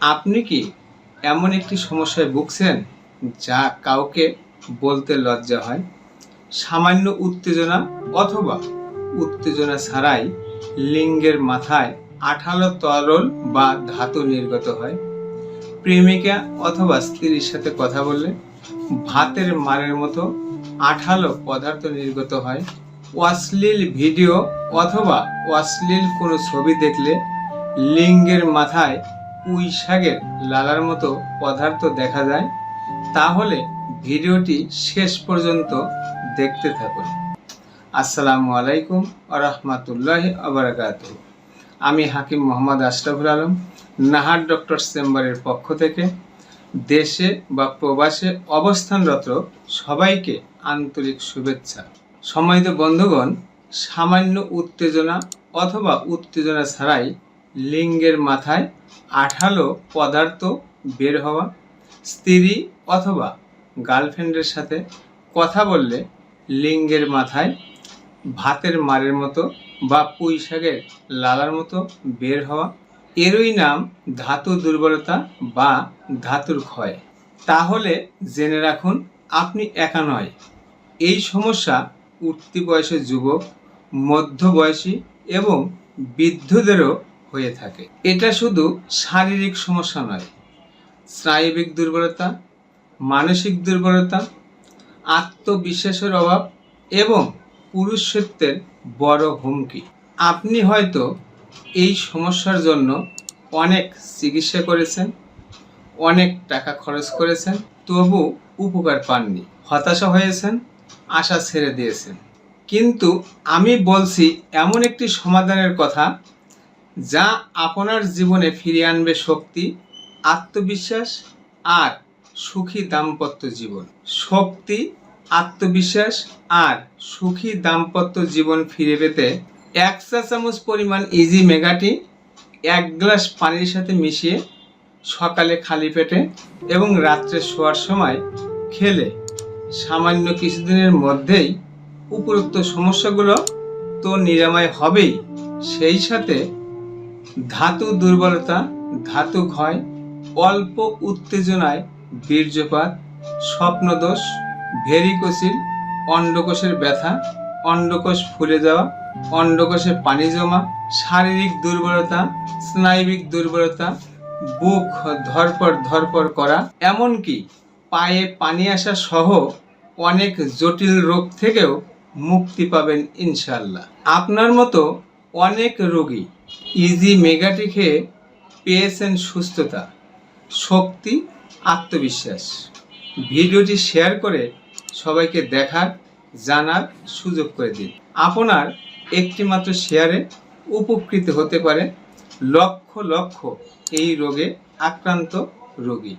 আপনি কি এমন একটি সমস্যায় ভুগছেন যা কাউকে বলতে লজ্জা হয়? সামান্য উত্তেজনা অথবা উত্তেজনা ছাড়াই লিঙ্গের মাথায় আঠালো তরল বা ধাতু নির্গত হয়। প্রেমিকা অথবা স্ত্রীর সাথে কথা বললে ভাতের মারের মতো আঠালো পদার্থ নির্গত হয়। অশ্লীল ভিডিও অথবা অশ্লীল কোনো ছবি দেখলে লিঙ্গের মাথায় পুঁই শাকের লালার মতো পদার্থ দেখা যায়, তাহলে ভিডিওটি শেষ পর্যন্ত দেখতে থাকুন। আসসালামু আলাইকুম আরহামাতুল্লাহ আবরাকাত আমি হাকিম মোহাম্মদ আশরাফুল আলম, নাহার ডক্টর চেম্বারের পক্ষ থেকে। দেশে বা প্রবাসে অবস্থানরত সবাইকে আন্তরিক শুভেচ্ছা। সম্মানিত বন্ধুগণ, সামান্য উত্তেজনা অথবা উত্তেজনা ছাড়াই লিঙ্গের মাথায় আঠালো পদার্থ বের হওয়া, স্ত্রী অথবা গার্লফ্রেন্ডের সাথে কথা বললে লিঙ্গের মাথায় ভাতের মারের মতো বা পুঁই শাকের লালার মতো বের হওয়া, এরই নাম ধাতু দুর্বলতা বা ধাতুর ক্ষয়। তাহলে জেনে রাখুন, আপনি একা নয়। এই সমস্যা উঠতি বয়সের যুবক, মধ্যবয়সী এবং বৃদ্ধদেরও হয়ে থাকে। এটা শুধু শারীরিক সমস্যা নয়, স্নায়বিক দুর্বলতা, মানসিক দুর্বলতা, আত্মবিশ্বাসের অভাব এবং পুরুষত্বের বড় হুমকি। আপনি হয়তো এই সমস্যার জন্য অনেক চিকিৎসা করেছেন, অনেক টাকা খরচ করেছেন, তবু উপকার পাননি, হতাশা হয়েছেন, আশা ছেড়ে দিয়েছেন। কিন্তু আমি বলছি, এমন একটি সমাধানের কথা যা আপনার জীবনে ফিরিয়ে আনবে শক্তি, আত্মবিশ্বাস আর সুখী দাম্পত্য জীবন। শক্তি, আত্মবিশ্বাস আর সুখী দাম্পত্য জীবন ফিরে পেতে এক চা চামচ পরিমাণ ইজি মেগাটি এক গ্লাস পানির সাথে মিশিয়ে সকালে খালি পেটে এবং রাত্রে শোয়ার সময় খেলে সামান্য কিছুদিনের মধ্যেই উপরোক্ত সমস্যাগুলো তো নিরাময় হবেই। সেই সাথে ধাতু দুর্বলতা, ধাতু ক্ষয়, অল্প উত্তেজনায় বীর্যপাত, স্বপ্নদোষ, ভেরিকোসিল, অন্ডকোষের ব্যথা, অন্ডকোষ ফুলে যাওয়া, অন্ডকোষে পানি জমা, শারীরিক দুর্বলতা, স্নায়বিক দুর্বলতা, বুক ধরপর ধরপর করা, এমনকি পায়ে পানি আসা সহ অনেক জটিল রোগ থেকেও মুক্তি পাবেন ইনশাল্লাহ আপনার মতো অনেক রোগী ইজি মেগাটি খেয়ে পেয়েছেন সুস্থতা, শক্তি, আত্মবিশ্বাস। ভিডিওটি শেয়ার করে সবাইকে দেখার, জানার সুযোগ করে দিন। আপনার একটি মাত্র শেয়ারে উপকৃত হতে পারে লক্ষ লক্ষ এই রোগে আক্রান্ত রোগী।